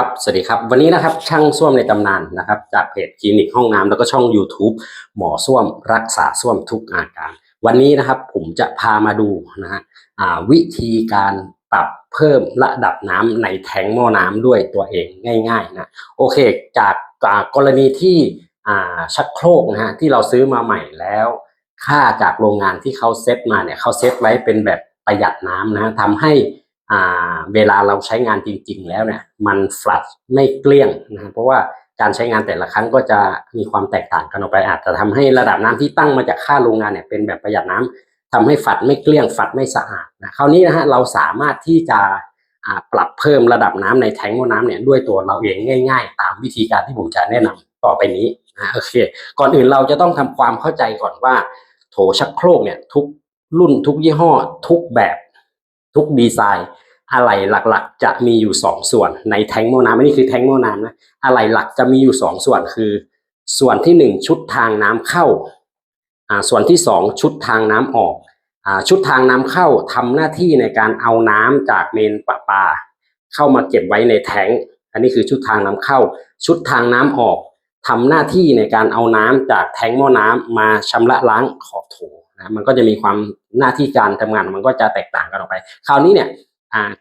ครับ สวัสดีครับ วันนี้นะครับช่างส้วมในตำนานนะครับ จากเพจคลินิกห้องน้ำแล้วก็ช่อง YouTube หมอส้วมรักษาส้วมทุกอาการ วันนี้นะครับผมจะพามาดูนะฮะวิธีการปรับเพิ่มระดับน้ำในแทงหม้อน้ำด้วยตัวเองง่ายๆนะโอเค จากกรณีที่ชักโครกนะฮะที่เราซื้อมาใหม่แล้ว ค่าจากโรงงานที่เขาเซตมาเนี่ยเขาเซตไว้เป็นแบบประหยัดน้ำนะฮะทำให้ เวลาเราใช้งานจริง ๆ แล้วเนี่ยมันฟลัดไม่เกลี้ยงนะเพราะว่าการใช้งานแต่ละครั้งก็จะมีความแตกต่างกันออกไปอาจจะทำให้ระดับน้ำที่ตั้งมาจากค่าโรงงานเนี่ยเป็นแบบประหยัดน้ำทำให้ฝัดไม่เกลี้ยงฝัดไม่สะอาดนะคราวนี้นะฮะเราสามารถที่จะปรับเพิ่มระดับน้ำในแทงก์หม้อน้ำเนี่ยด้วยตัวเราเองง่าย ๆ ตามวิธีการที่ผมจะแนะนำต่อไปนี้นะโอเค ก่อนอื่นเราจะต้องทำความเข้าใจก่อนว่า โถชักโครกเนี่ยทุกรุ่นทุกยี่ห้อ ทุกแบบ ทุกดีไซน์อะไรหลักๆ จะมีอยู่สองส่วนในแทงก์หม้อน้ำอันนี้คือแทงก์หม้อน้ำนะอะไรหลักจะมีอยู่สองส่วนคือ ส่วนที่หนึ่งชุดทางน้ำเข้าอ่าส่วนที่สองชุดทางน้ำออกอ่าชุดทางน้ำเข้าทำหน้าที่ในการเอาน้ำจากเมนประปา เข้ามาเก็บไว้ในแทงก์อันนี้คือชุดทางน้ำเข้า ชุดทางน้ำออกทำหน้าที่ในการเอาน้ำจากแทงก์หม้อน้ำมาชำระล้างขอบโถ นะมันก็จะมีความหน้าที่การทำงานมันก็จะแตกต่างกันออกไป คราวนี้เนี่ย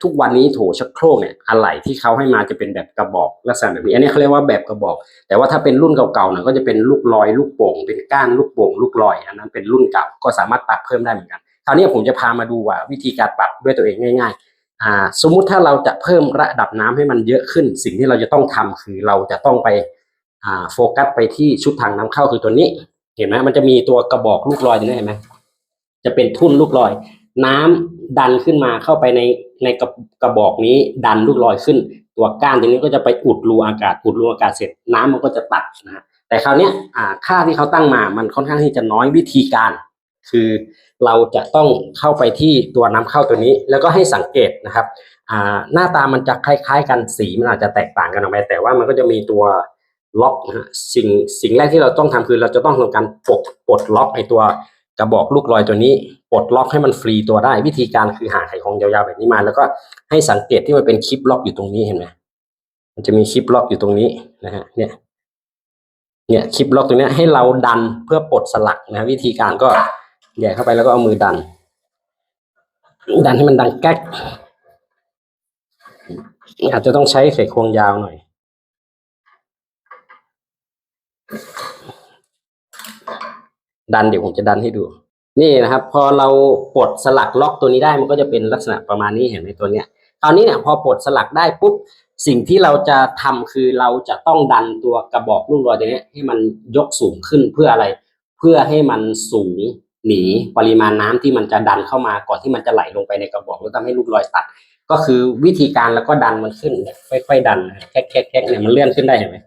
ทุกวันนี้โถชักโครกเนี่ยอะไหล่ที่เขาให้มาจะเป็นแบบกระบอกลักษณะแบบนี้อันนี้เขาเรียกว่าแบบกระบอก แต่ว่าถ้าเป็นรุ่นเก่าๆเนี่ยก็จะเป็นลูกลอยลูกโป่งเป็นก้านลูกโป่งลูกลอยอันนั้นเป็นรุ่นเก่าก็สามารถปรับเพิ่มได้เหมือนกันคราวนี้ผมจะพามาดูว่าวิธีการปรับด้วยตัวเองง่ายๆสมมุติถ้าเราจะเพิ่มระดับน้ำให้มันเยอะขึ้น สิ่งที่เราจะต้องทำคือเราจะต้องไปโฟกัสไปที่ชุดทางน้ำเข้าคือตัวนี้ เห็นไหมมันจะมีตัวกระบอกลูกลอยตรงนี้เห็นไหมจะเป็นทุ่นลูกลอย น้ำดันขึ้นมาเข้าไปในในกระกระบอกนี้ดันลูกลอยขึ้น ตัวก้านตรงนี้ก็จะไปอุดรูอากาศอุดรูอากาศเสร็จ น้ำมันก็จะตัดนะฮะแต่คราวนี้ค่าที่เขาตั้งมามันค่อนข้างที่จะน้อยวิธีการ คือเราจะต้องเข้าไปที่ตัวน้ำเข้าตัวนี้ แล้วก็ให้สังเกตนะครับหน้าตามันจะคล้าย ๆ กันสีมันอาจจะแตกต่างกันออกไปแต่ว่ามันก็จะมีตัว ล็อกนะฮะสิ่งสิ่งแรกที่เราต้องทำคือเราจะต้องทำการปลดปลดล็อกไอตัวกระบอกลูกลอยตัวนี้ปลดล็อกให้มันฟรีตัวได้ วิธีการคือหาไขควงยาวๆแบบนี้มา แล้วก็ให้สังเกตที่มันเป็นคลิปล็อกอยู่ตรงนี้เห็นไหมมันจะมีคลิปล็อกอยู่ตรงนี้นะฮะเนี่ย เนี่ยคลิปล็อกตรงนี้ให้เราดันเพื่อปลดสลักนะวิธีการก็แย่เข้าไปแล้วก็เอามือดัน ดันให้มันดังแก๊กอาจจะต้องใช้ไขควงยาวหน่อย ดันเดี๋ยวผมจะดันให้ดู นี่นะครับ พอเราปลดสลักล็อกตัวนี้ได้มันก็จะเป็นลักษณะประมาณนี้เห็นไหมตัวเนี้ยคราวนี้เนี่ยพอปลดสลักได้ปุ๊บสิ่งที่เราจะทำคือเราจะต้องดันตัวกระบอกลูกลอยตัวเนี้ยให้มันยกสูงขึ้นเพื่ออะไร เพื่อให้มันสูงหนีปริมาณน้ำที่มันจะดันเข้ามาก่อนที่มันจะไหลลงไปในกระบอกแล้วทำให้ลูกลอยตัด ก็คือวิธีการแล้วก็ดันมันขึ้นค่อยๆดันแคกแคกแคกเนี่ยมันเลื่อนขึ้นได้เห็นไหม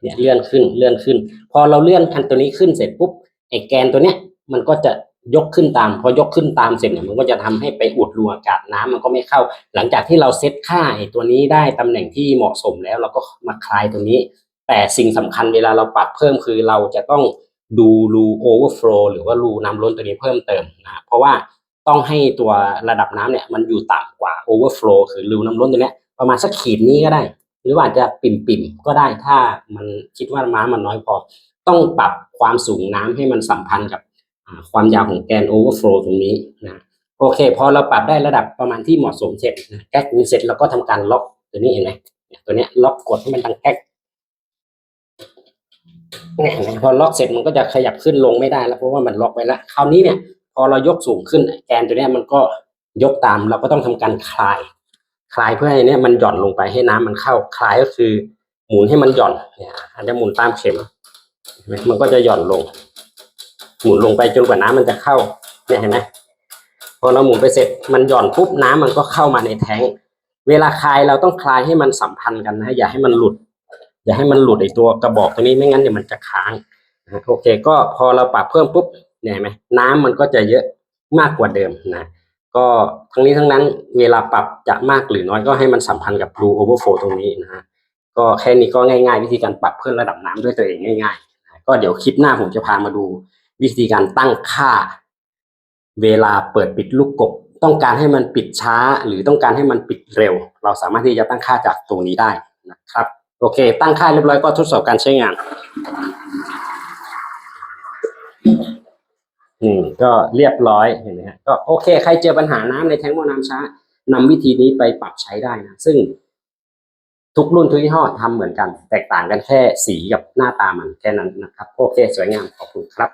เนี่ยเลื่อนขึ้นเลื่อนขึ้น พอเราเลื่อนคันตัวนี้ขึ้นเสร็จปุ๊บไอ้แกนตัวเนี้ยมันก็จะยกขึ้นตาม พอยกขึ้นตามเสร็จเนี่ยมันก็จะทำให้ไปอุดรูอากาศน้ำมันก็ไม่เข้า หลังจากที่เราเซตค่าไอ้ตัวนี้ได้ตำแหน่งที่เหมาะสมแล้วเราก็มาคลายตัวนี้ แต่สิ่งสำคัญเวลาเราปรับเพิ่มคือเราจะต้องดูรูโอเวอร์ฟลูหรือว่ารูน้ำล้นตัวนี้เพิ่มเติมนะเพราะว่าต้องให้ตัวระดับน้ำเนี่ยมันอยู่ต่ำกว่าโอเวอร์ฟลูคือรูน้ำล้นตัวเนี้ยประมาณสักขีดนี้ก็ได้ หรือว่าอาจจะปิ่มๆก็ได้ถ้ามันคิดว่าน้ำมันน้อยพอ ต้องปรับความสูงน้ำให้มันสัมพันธ์กับความยาวของแกนโอเวอร์ฟลตรงนี้นะโอเค พอเราปรับได้ระดับประมาณที่เหมาะสมเสร็จนะแก๊กนี้เสร็จเราก็ทำการล็อกตัวนี้เห็นไหมตัวนี้ล็อกกดให้มันดังแก๊กเนี่ยพอล็อกเสร็จมันก็จะขยับขึ้นลงไม่ได้แล้วเพราะว่ามันล็อกไว้แล้วคราวนี้เนี่ย พอเรายกสูงขึ้นแกนตัวนี้มันก็ยกตามเราก็ต้องทำการคลาย คลายเพื่อให้เนี่ยมันหย่อนลงไปให้น้ำมันเข้า คลายก็คือหมุนให้มันหย่อนเนี่ยอาจจะหมุนตามเข็มมันก็จะหย่อนลง หมุนลงไปจนกว่าน้ำมันจะเข้าเนี่ยเห็นไหมพอเราหมุนไปเสร็จมันหย่อนปุ๊บน้ำมันก็เข้ามาในแท้งเวลาคลายเราต้องคลายให้มันสัมพันธ์กันนะ อย่าให้มันหลุด อย่าให้มันหลุดไอตัวกระบอกตัวนี้ไม่งั้นเดี๋ยวมันจะค้างโอเค ก็พอเราปรับเพิ่มปุ๊บเนี่ยเห็นไหมน้ำมันก็จะเยอะมากกว่าเดิมนะ ก็ทั้งนี้ทั้งนั้นเวลาปรับจะมากหรือน้อยก็ให้มันสัมพันธ์กับ blue overflow ตรงนี้นะฮะก็แค่นี้ก็ง่าย ๆ วิธีการปรับเพิ่มระดับน้ำด้วยตัวเองง่ายๆ ก็เดี๋ยวคลิปหน้าผมจะพามาดูวิธีการตั้งค่า เวลาเปิดปิดลูกกบ ต้องการให้มันปิดช้า หรือต้องการให้มันปิดเร็ว เราสามารถที่จะตั้งค่าจากตรงนี้ได้นะครับ โอเค ตั้งค่าเรียบร้อยก็ทดสอบการใช้งาน อืมก็เรียบร้อยเห็นไหมฮะก็โอเค ใครเจอปัญหาน้ำในแทงก์หม้อน้ำช้านำวิธีนี้ไปปรับใช้ได้นะ ซึ่งทุกรุ่นทุกยี่ห้อทำเหมือนกัน แตกต่างกันแค่สีกับหน้าตามันแค่นั้นนะครับ โอเค สวยงามขอบคุณครับ